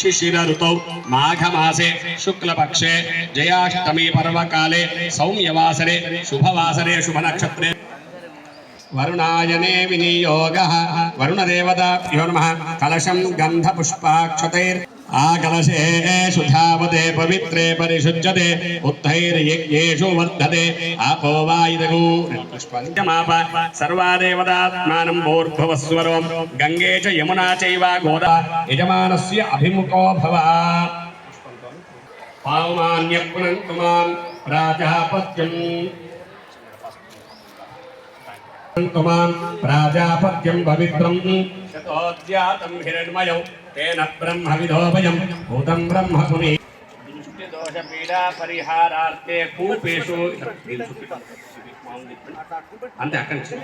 शिशिर ऋतौ माघमासे शुक्लपक्षे जयाष्टमी पर्वकाले सौम्यवासरे शुभवासरे शुभनक्षत्रे वरुणायने विनियोगः वरुणदेवताभ्यो नमः कलशं गन्धपुष्पाक्षतैर् आकलशे सुधावते पवित्रे परिशुज्यते उत्थैर्यज्ञेषु वर्धते आपो वायुदगू पुष्पञ्चमाप सर्वा देवतात्मानं भूर्भुवस्वरं गङ्गे च यमुना चैव गोदा यजमानस्य अभिमुखो भव पावमान्यपुनन्तु मां प्राजापत्यम् तुमां प्राजापत्यं पवित्रं शतोद्यातं हिरण्मयौ తేన బ్రహ్మ విధోభయం భూతం బ్రహ్మ పుని దోష పీడా పరిహారార్థే కూపేషు. అంతే అక్కడి నుంచి.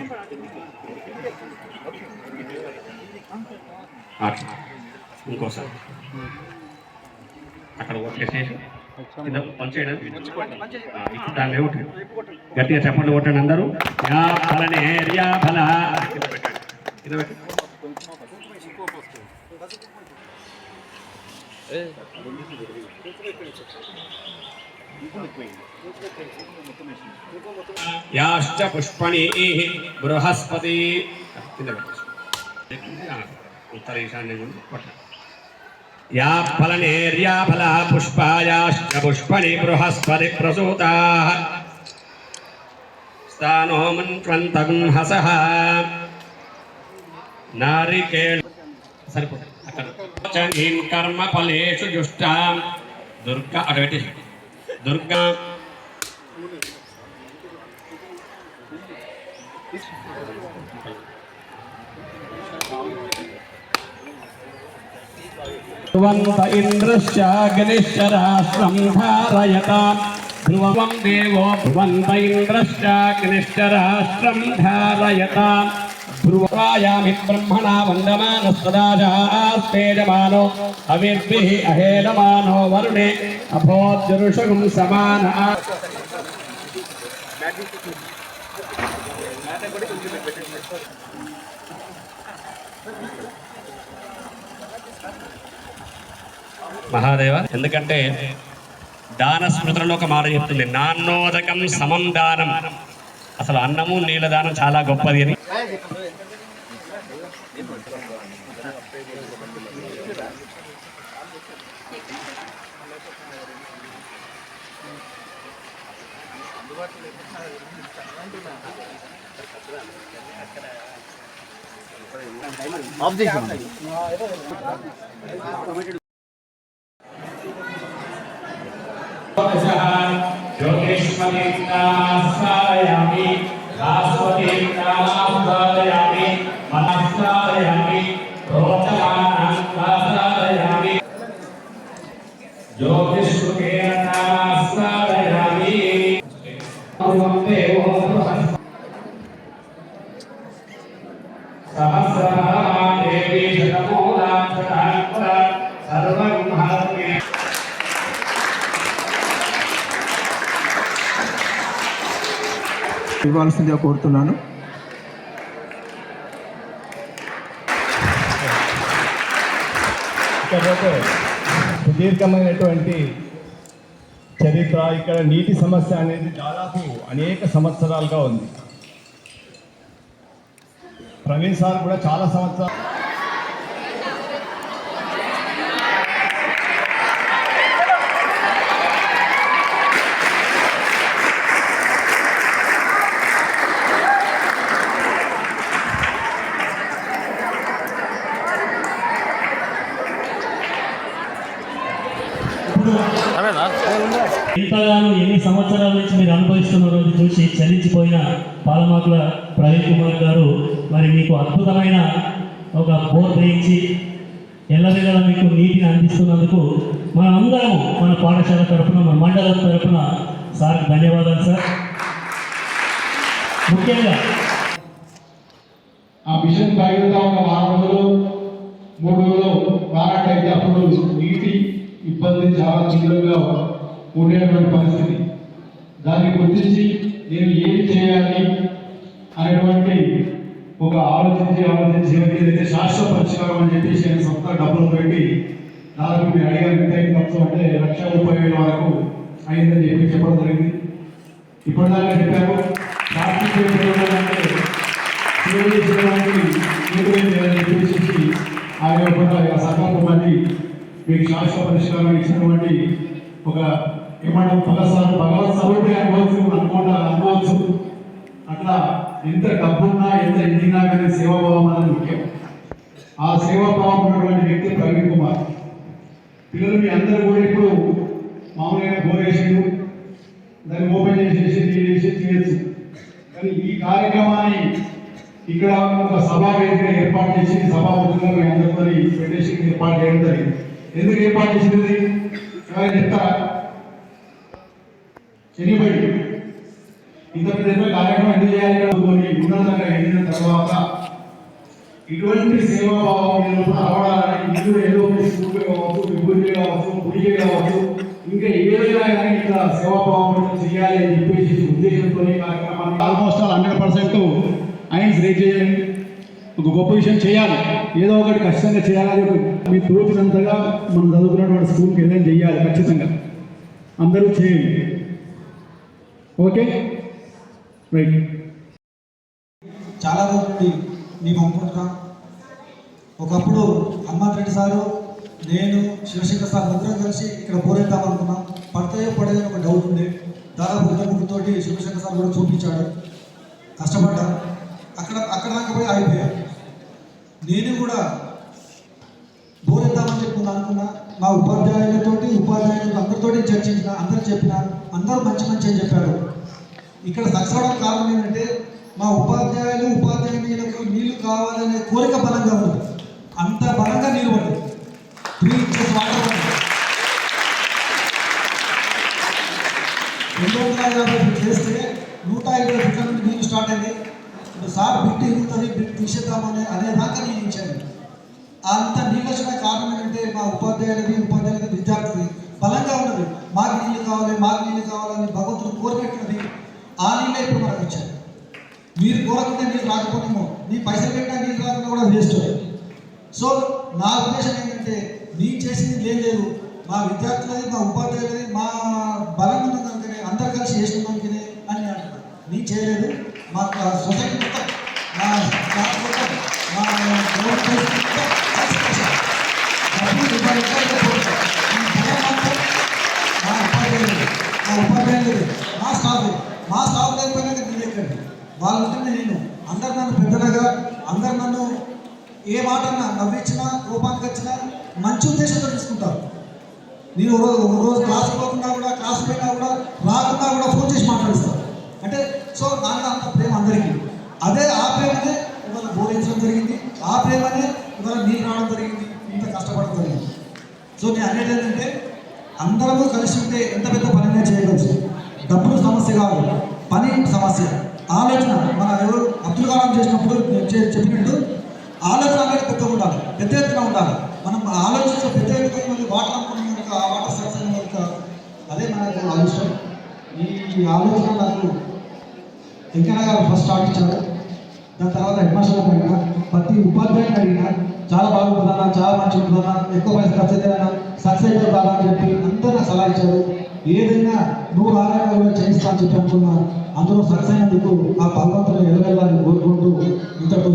ఇంకోసారి. అక్కడ ఓట్లేసేసి గట్టిగా చెప్పండి ఓటండి అందరూ. యా ఫలనే యా ఫల. याश्च पुष्पणीः बृहस्पति। उत्तरईशान्यगुण पठन या फलनेर्या फला पुष्पायाश्च पुष्पणि बृहस्पति प्रसूताः। स्थानो मन्वन्तगुंहसः कर्म फलेषु जुष्टाम्। దుర్గా అక్కడ పెట్టి. దుర్గా. ఇంద్రశ్చాగ్నిశ్చరాశ్రం ధారయత. ధ్రువం దేవో భువంత ఇంద్రశ్చాగ్నిశ్చరాశ్రం ధారయత. ధ్రువాయామి బ్రహ్మణ వందమానస్తదాజాస్తేజమానో అవిర్భి అహేలమానో వరుణే అభోద్రుషుం సమాన మహాదేవ ఎందుకంటే దాన స్మృతులలో ఒక మాట చెప్తుంది నాన్నోదకం సమం దానం. అసలు అన్నము నీళ్ళ చాలా గొప్పది అని. ఆఫ్ చేసాం యోగేశ్వరీయామి ఇవ్వాల్సిందిగా కోరుతున్నాను. ఇకపోతే సుదీర్ఘమైనటువంటి చరిత్ర ఇక్కడ నీటి సమస్య అనేది దాదాపు అనేక సంవత్సరాలుగా ఉంది. ప్రవీణ్ సార్ కూడా చాలా సంవత్సరాలు ఇంతగానో ఎన్ని సంవత్సరాల నుంచి మీరు అనుభవిస్తున్న రోజు చూసి చలించిపోయిన పాలమాకుల ప్రవీణ్ కుమార్ గారు మరి మీకు అద్భుతమైన ఒక బోర్ వేయించి ఎల్లవేళ మీకు నీటిని అందిస్తున్నందుకు మన అందరము మన పాఠశాల తరపున మన మండలం తరఫున సార్ ధన్యవాదాలు సార్. ముఖ్యంగా ఆ మిషన్ తగ్గుతా ఉన్న వారం రోజులు మూడు రోజులు వారాటైతే అప్పుడు నీటి ఇబ్బంది చాలా తీవ్రంగా ఉండేటువంటి పరిస్థితి. దాన్ని గుర్తించి నేను ఏం చేయాలి అనేటువంటి ఒక ఆలోచించి ఆలోచించి ఏదైతే శాశ్వత పరిష్కారం అని చెప్పేసి ఆయన సొంత డబ్బులు పెట్టి దాదాపు మీరు అడిగారు ఎంత అయింది ఖర్చు అంటే లక్ష ముప్పై వేల వరకు అయిందని చెప్పి చెప్పడం జరిగింది. ఇప్పటిదాకా చెప్పారు ప్లాస్టిక్ వేస్ట్ చెప్పేసి ఆయన యొక్క సంకల్పం మీకు శాశ్వత పరిష్కారం ఇచ్చినటువంటి ఒక ఏమంటాం భగవత్ భగవత్ స్వరూపే అనుకోవచ్చు అనుకోకుండా అనుకోవచ్చు అట్లా ఎంత డబ్బున్నా ఎంత ఎదిగినా కానీ సేవాభావం అనేది ముఖ్యం. ఆ సేవాభావం ఉన్నటువంటి వ్యక్తి ప్రవీణ్ కుమార్. పిల్లలు మీ అందరూ కూడా ఇప్పుడు మామూలుగా బోరేసిండు దాన్ని ఓపెన్ చేసేసి చేసి చేయొచ్చు కానీ ఈ కార్యక్రమాన్ని ఇక్కడ ఒక సభా వేదిక ఏర్పాటు చేసి సభాపతిగా మీ అందరితో ఫెడరేషన్ ఏర్పాటు చేయడం జరిగింది. ఎందుకు ఏర్పాటు చేసింది? ఎవరైనా చెప్తారా? శనిబడి ఇంత పెద్ద కార్యక్రమం ఎందుకు చేయాలి అనుకోని ఉన్నతంగా వెళ్ళిన తర్వాత ఇటువంటి సేవాభావం మీరు రావడానికి ఇందులో ఏదో స్కూల్ కావచ్చు విభూతి కావచ్చు గుడికి కావచ్చు ఇంకా ఏదైనా కానీ ఇట్లా సేవాభావం చేయాలి అని చెప్పేసి ఉద్దేశంతో కార్యక్రమాన్ని ఆల్మోస్ట్ ఆల్ హండ్రెడ్ పర్సెంట్ ఐన్స్ రేట్ చేయండి ఒక గొప్ప విషయం చేయాలి. ఏదో ఒకటి ఖచ్చితంగా చేయాలని మీ తోచినంతగా మనం చదువుకున్నటువంటి స్కూల్కి ఏదైనా చేయాలి ఖచ్చితంగా. అందరూ చేయండి. ఓకే? చాలా రోజుల నీకు మేము అనుకుంటున్నాం. ఒకప్పుడు హనుమంత్ రెడ్డి సారు నేను శివశంకర్ సార్ ముగ్గురం కలిసి ఇక్కడ బోరేద్దాం అనుకున్నాం. పడతాయో పడేదో ఒక డౌట్ ఉండే. దాదాపు ఉద్దముఖతోటి శివశంకర్ సార్ కూడా చూపించాడు. కష్టపడ్డా. అక్కడ అక్కడ దాకా పోయి ఆగిపోయా. నేను కూడా బోరెద్దామని చెప్పి అనుకున్నా. మా ఉపాధ్యాయులతోటి ఉపాధ్యాయులు అందరితోటి చర్చించిన అందరు చెప్పిన అందరూ మంచి మంచి అని చెప్పారు. ఇక్కడ సక్సెస్ అవడం కారణం ఏంటంటే మా ఉపాధ్యాయులు ఉపాధ్యాయులకు నీళ్ళు కావాలనే కోరిక బలంగా ఉంది. అంత బలంగా నీళ్ళు పడ్డాయి. త్రీ ఇంచెస్ వాటర్ రెండు వందల యాభై ఫీట్ చేస్తే నూట ఇరవై ఫీట్ల నుండి నీళ్ళు స్టార్ట్ అయింది సార్ బిట్ ఎగుతుంది బిట్ తీసేద్దామని అనేదాకా నేను ఇచ్చాను అంత నీళ్ళు వచ్చిన కారణం ఏంటంటే మా ఉపాధ్యాయులకి ఉపాధ్యాయులకి విద్యార్థులకి బలంగా ఉన్నది. మాకు నీళ్ళు కావాలి మాకు నీళ్ళు కావాలని భగవంతుడు కోరినట్టున్నది ఆ నీళ్ళే ఇప్పుడు మనకు ఇచ్చారు. మీరు కోరకుండా నీళ్ళు రాకపోతేమో నీ పైసలు పెట్టినా నీళ్ళు రాకుండా కూడా వేస్ట్ సో నా ఉద్దేశం ఏంటంటే నేను చేసింది ఏం లేదు. మా విద్యార్థులది మా ఉపాధ్యాయులది మా బలం ఉన్నది అందరూ కలిసి చేసిన కనుకనే అని అంటున్నారు అంటున్నాను. నేను చేయలేదు. మా సొసైటీ మొత్తం మంచి ఉద్దేశంతో తీసుకుంటారు నేను ఒక రోజు ఒక రోజు క్లాస్ పోకుండా కూడా క్లాస్ పోయినా కూడా రాకుండా కూడా ఫోన్ చేసి మాట్లాడిస్తాను అంటే సో నాకు అంత ప్రేమ అందరికీ. అదే ఆ ప్రేమనే ఇవాళ బోధించడం జరిగింది. ఆ ప్రేమనే ఇవాళ నీకు రావడం జరిగింది. ఇంత కష్టపడడం జరిగింది. సో నేను అనేది ఏంటంటే అందరము కలిసి ఉంటే ఎంత పెద్ద పనైనా చేయవచ్చు. డబ్బులు సమస్య కాదు. పని సమస్య. ఆలోచన. మన ఎవరు అబ్దుల్ కలాం చేసినప్పుడు చెప్పినట్టు ఆలోచన అనేది పెద్ద ఉండాలి. పెద్ద ఎత్తున ఉండాలి. మనం ఆలోచిస్తే పెద్ద ఎత్తున వాటర్ అనుకున్నాం కనుక ఆ వాటర్ సక్సెస్ కనుక అదే మనకు ఆలోచన ఈ ఆలోచన నాకు వెంకన్న గారు ఫస్ట్ స్టార్ట్ ఇచ్చారు. దాని తర్వాత హెడ్ మాస్టర్ అడిగిన ప్రతి ఉపాధ్యాయుని అడిగినా చాలా బాగుంటుందన్నా చాలా మంచి ఉంటుందన్నా ఎక్కువ పైసలు ఖర్చు అవుతుందన్నా సక్సెస్ అవుతుంది బాగా అని చెప్పి అందరూ నాకు సలహా ఇచ్చారు. ఏదైనా నువ్వు ఆరోగ్యంగా కూడా చేయిస్తా అని చెప్పి అనుకున్నా అందులో సక్సెస్ అయినందుకు ఆ భగవంతుని ఎదగలని కోరుకుంటూ ఇంతకు